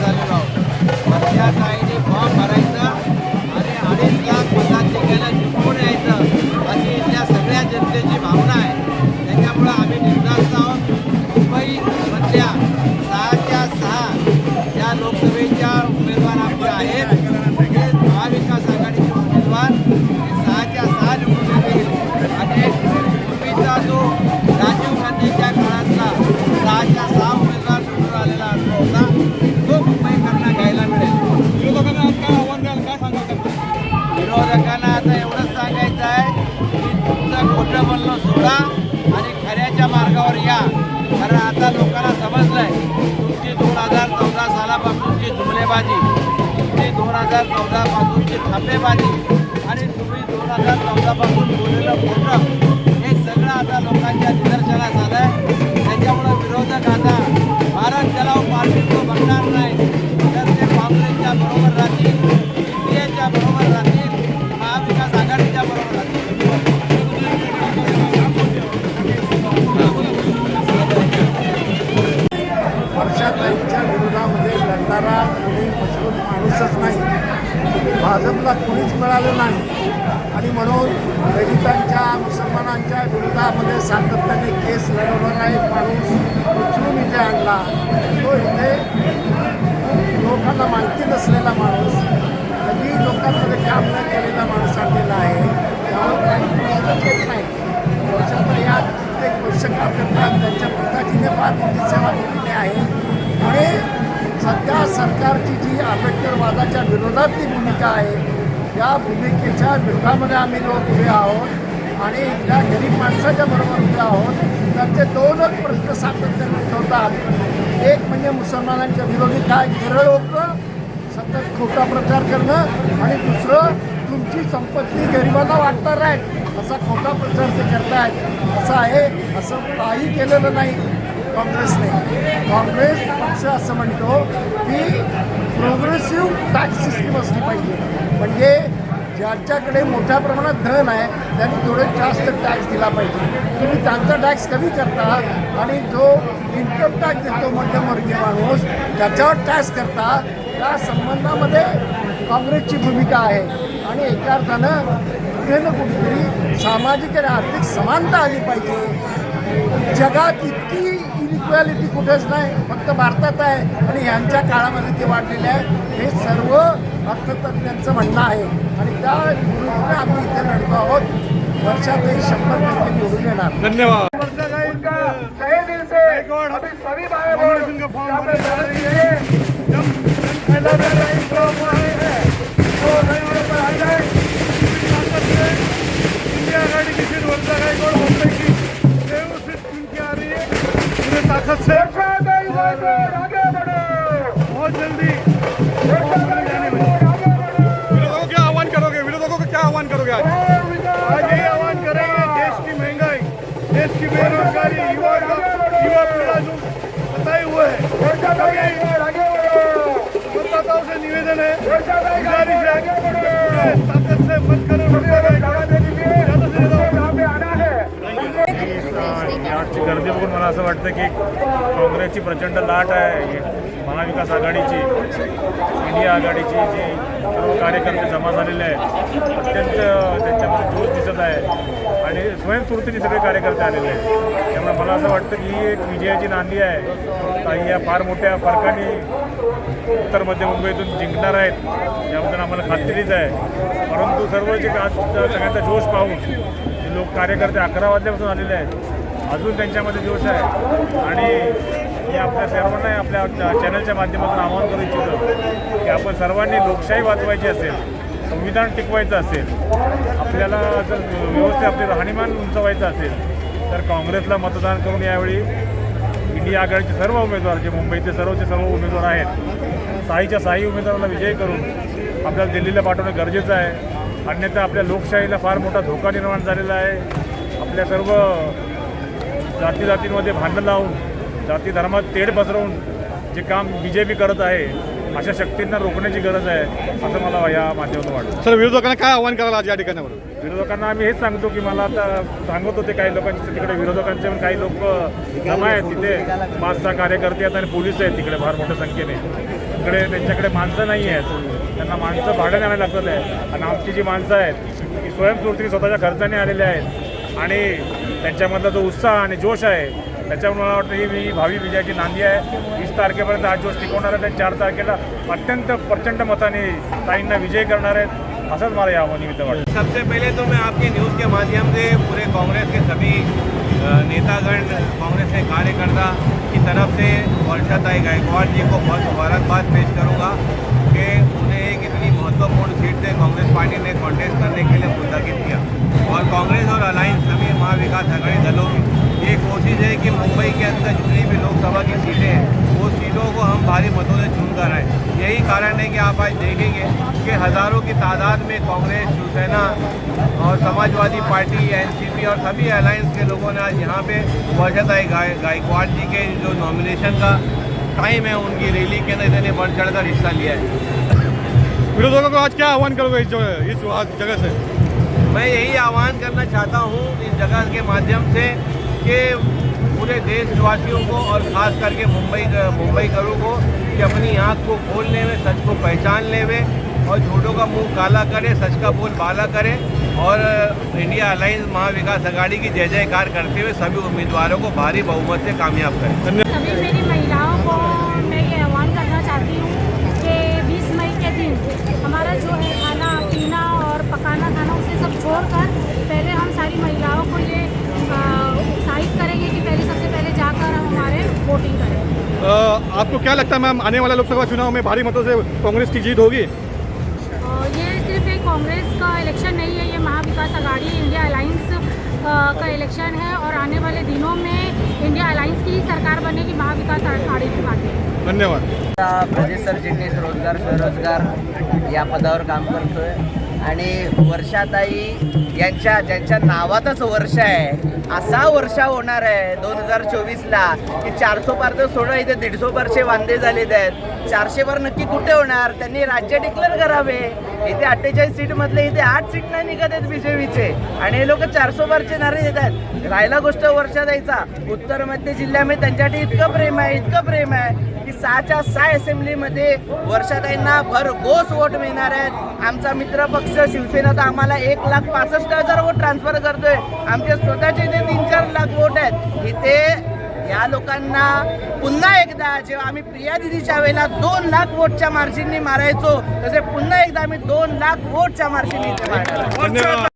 झालेलो आहोत. माझ्या ताईने फॉर्म भरायचा आणि अडीच लाख मतदान ठिकायला जिंकून यायचं अशी इथल्या सगळ्या जनतेची भावना आहे. त्याच्यामुळं आम्ही निर्धास्त आहोत. मुंबईमधल्या सहाच्या सहा या लोकसभेच्या उमेदवार थापेबाजी तुम्ही दोन हजार चौदापासूनची थापेबाजी आणि तुम्ही दोन हजार चौदापासून बोललेलं खोटं हे सगळं आता लोकांच्या निदर्शनास आलं आहे त्याच्यामुळं विरोधक आता भारत जलाव पार्टी तो बघणार नाही भाजपला कोणीच मिळालं नाही. आणि म्हणून दलितांच्या मुसलमानांच्या विरोधामध्ये सातत्याने केस लढवणारा एक माणूस उचलून इथे आणला. तो इथे लोकांना माहिती नसलेला माणूस कधी लोकांमध्ये काम न केलेला माणूस आणलेला आहे. त्यामुळे काही प्रश्नच येत नाही. वर्षाचा या कित्येक वर्ष काम करतात. त्यांच्या पिताजीने फार सेवा केलेली आहे. आणि सध्या सरकारची जी आंबेडकरवादाच्या विरोधातली भूमिका आहे त्या भूमिकेच्या विरोधामध्ये आम्ही लोक उभे आहोत आणि इथल्या गरीब माणसाच्या बरोबर उभे आहोत. त्यांचे दोनच प्रश्न सातत्याने ठेवतात एक म्हणजे मुसलमानांच्या विरोधी काय? केरळ होतं. सतत खोटा प्रचार करणं. आणि दुसरं तुमची संपत्ती गरिबांना वाटणार आहे असा खोटा प्रचार ते करतायत. असं आहे असं काही केलेलं नाही. काँग्रेसने. काँग्रेस पक्ष असं म्हणतो की प्रोग्रेसिव्ह टॅक्स सिस्टीम असली पाहिजे. म्हणजे ज्यांच्याकडे मोठ्या प्रमाणात धन आहे त्यांनी थोडे जास्त टॅक्स दिला पाहिजे. तुम्ही त्यांचा टॅक्स कमी करता आणि जो इन्कम टॅक्स देतो मध्यमवर्गीय माणूस त्याच्यावर टॅक्स करता त्या संबंधामध्ये काँग्रेसची भूमिका आहे. आणि एका अर्थानं कुठे ना कुठेतरी सामाजिक आणि आर्थिक समानता आली पाहिजे. जगात इतकी इनिक्वॅलिटी कुठेच नाही फक्त भारतात आहे आणि ह्यांच्या काळामध्ये ते वाढलेले आहे. हे सर्व अर्थतज्ञांचं म्हणणं आहे. आणि त्या विरुद्ध आम्ही इथे लढतो आहोत. वर्षातही शंभर टक्के निवडून येणार. धन्यवाद. तहे दिल से अभी सभी पूरे ताकत से वर्षा गई वाइब्रेट आगे बढ़ो। बहुत जल्दी वर्षा गई वाइब्रेट आगे बढ़ो। विरोधकों को क्या आह्वान करोगे विरोधकों को क्या आह्वान करोगे आज और विकास आज यही आह्वान करेंगे देश की महंगाई देश की बेरोजगारी युवा युवा पीढ़ा जो बताए हुए है वर्षा गई वाइब्रेट आगे बढ़ो मतदाताओं से निवेदन है वर्षा गई गुजारिश वाइब्रेट है आगे बढ़ो पूरे ताकत से मत करो जगह दे दीजिए। ज्यादा से ज्यादा यहाँ गर्दी बघून मला असं वाटतं की काँग्रेसची प्रचंड लाट आहे. महाविकास आघाडीची इंडिया आघाडीची जी सर्व कार्यकर्ते जमा झालेले आहेत अत्यंत त्यांच्यामध्ये जोश दिसत आहे. आणि स्वयंस्फूर्तीने सगळे कार्यकर्ते आलेले आहेत. त्यामुळे मला असं वाटतं की ही एक विजयाची नांदी आहे. काही या फार मोठ्या फरकाने उत्तर मध्य मुंबईतून जिंकणार आहेत याबद्दल आम्हाला खात्रीच आहे. परंतु सर्व जे आज सगळ्यांचा जोश पाहून लोक कार्यकर्ते अकरा वाजल्यापासून आलेले आहेत अजून त्यांच्यामध्ये जोश आहे. आणि मी आपल्या सर्वांना आपल्या चॅनलच्या माध्यमातून आवाहन करू इच्छितो की आपण सर्वांनी लोकशाही वाचवायची असेल संविधान टिकवायचं असेल आपल्याला जर व्यवस्थित आपले राहणीमान उंचवायचं असेल तर काँग्रेसला मतदान करून यावेळी इंडिया आघाडीचे सर्व उमेदवार जे मुंबईचे सर्वचे सर्व उमेदवार आहेत साईच्या साई उमेदवाराला विजयी करून आपल्याला दिल्लीला पाठवणं गरजेचं आहे. अन्यथा आपल्या लोकशाहीला फार मोठा धोका निर्माण झालेला आहे. आपल्या सर्व जाती जातींमध्ये भांडण लावून जाती धर्मात तेढ पसरवून जे काम बी जे पी करत आहे अशा शक्तींना रोखण्याची गरज आहे असं मला या माध्यमातून वाटतं. सर विरोधकांना काय आव्हान करायला आज या ठिकाणावर? विरोधकांना आम्ही हेच सांगतो की मला आता सांगत होते काही लोकांचे तिकडे विरोधकांचे पण काही लोक जमा आहेत तिथे. पाच सहा कार्यकर्ते आहेत आणि पोलीस आहेत तिकडे फार मोठ्या संख्येने. तिकडे त्यांच्याकडे माणसं नाही आहेत. त्यांना माणसं भाड्याने आणायला लागतात आहे. आणि आमची जी माणसं आहेत ती स्वयंस्फूर्तीने स्वतःच्या खर्चाने आलेले आहेत. आणि त्यांच्यामधला जो उत्साह आणि जोश आहे त्याच्यामुळे मला वाटतं ही मी भावी विजयाची नांदी आहे. वीस तारखेपर्यंत हा जोश टिकवणार आहे आणि चार तारखेला अत्यंत प्रचंड मताने ताईंना विजय करणार आहेत असंच मला या निमित्त वाटतं. सबसे पहले तो मैं आपके न्यूज़ के माध्यम से पूरे कांग्रेस के सभी नेतागण कांग्रेस के कार्यकर्ता की तरफ से वर्षाताई गायकवाड़ जी को बहुत मुबारकबाद पेश करूंगा कि उन्हें एक इतनी महत्वपूर्ण महत्वपूर्ण सीट से कांग्रेस पार्टी ने कॉन्टेस्ट करने के लिए मुंतखब किया। और कांग्रेस और अलायंस सभी महाविकास अघाड़ी दलों की ये कोशिश है कि मुंबई के अंदर जितनी भी लोकसभा की सीटें हैं, वो सीटों को हम भारी मतों से चुन कर आए। यही कारण है कि आप आज देखेंगे कि हज़ारों की तादाद में कांग्रेस, शिवसेना और समाजवादी पार्टी, एनसीपी और सभी अलायंस के लोगों ने आज यहाँ पे वर्षताई गाय, गायकवाड़ जी के जो नॉमिनेशन का टाइम है, उनकी रैली के अंदर इतने बढ़ चढ़ हिस्सा लिया है। विरोधकों को आज क्या आह्वान करोगे इस जगह इस जगह से? मैं यही आह्वान करना चाहता हूँ इस जगह के माध्यम से कि पूरे देशवासियों को और ख़ास करके मुंबई मुंबई करों को कि अपनी आँख को खोलने में सच को पहचान ले और झूठों का मुँह काला करे सच का बोल बाला करे और इंडिया अलायंस महाविकास अघाड़ी की जय जयकार करते हुए सभी उम्मीदवारों को भारी बहुमत से कामयाब करें। हमारा जो है खाना पीना और पकाना खाना उसे सब छोड़कर पहले हम सारी महिलाओं को ये उत्साहित करेंगे कि पहले सबसे पहले जाकर हम हमारे वोटिंग करें। अ, आपको क्या लगता है मैम आने वाला लोकसभा चुनाव में भारी मतों से कांग्रेस की जीत होगी? ये सिर्फ़ एक कांग्रेस का इलेक्शन नहीं है ये महाविकास आघाड़ी इंडिया अलायंस का इलेक्शन है और आने वाले दिनों में इंडिया अलायंस की सरकार बनेगी महाविकास आघाड़ी की बातें धन्यवाद. प्रदेश सरचिटणीस रोजगार स्वरोजगार या पदावर काम करतोय. आणि वर्षाताई यांच्या ज्यांच्या नावातच वर्ष आहे असा वर्षा होणार आहे दोन हजार चोवीसला की चारशे पार तर सोडा इथे दीडशे पारशे वांदे झालेले आहेत. चारशे पार नक्की कुठे होणार? त्यांनी राज्य डिक्लेअर करावे. इथे अठ्ठेचाळीस सीट मधले इथे आठ सीट नाही निघत आहेत बीजेपीचे. आणि हे लोक चारशे पारचे नारे देत आहेत. राहिला गोष्ट वर्षा द्यायचा उत्तर मध्य जिल्ह्यामध्ये त्यांच्यासाठी इतकं प्रेम आहे इतकं प्रेम आहे सहाच्या सहा असेंब्लीमध्ये वर्षाताईंना भरघोस वोट मिळणार आहेत. आमचा मित्र पक्ष शिवसेना तर आम्हाला एक लाख पासष्ट हजार वोट ट्रान्सफर करतोय. आमचे स्वतःचे इथे तीन चार लाख वोट आहेत. इथे या लोकांना पुन्हा एकदा जेव्हा आम्ही प्रिया दिदीच्या वेळेला दोन लाख वोटच्या मार्जिननी मारायचो तसे पुन्हा एकदा आम्ही दोन लाख वोटच्या मार्जिननी इथे मारणार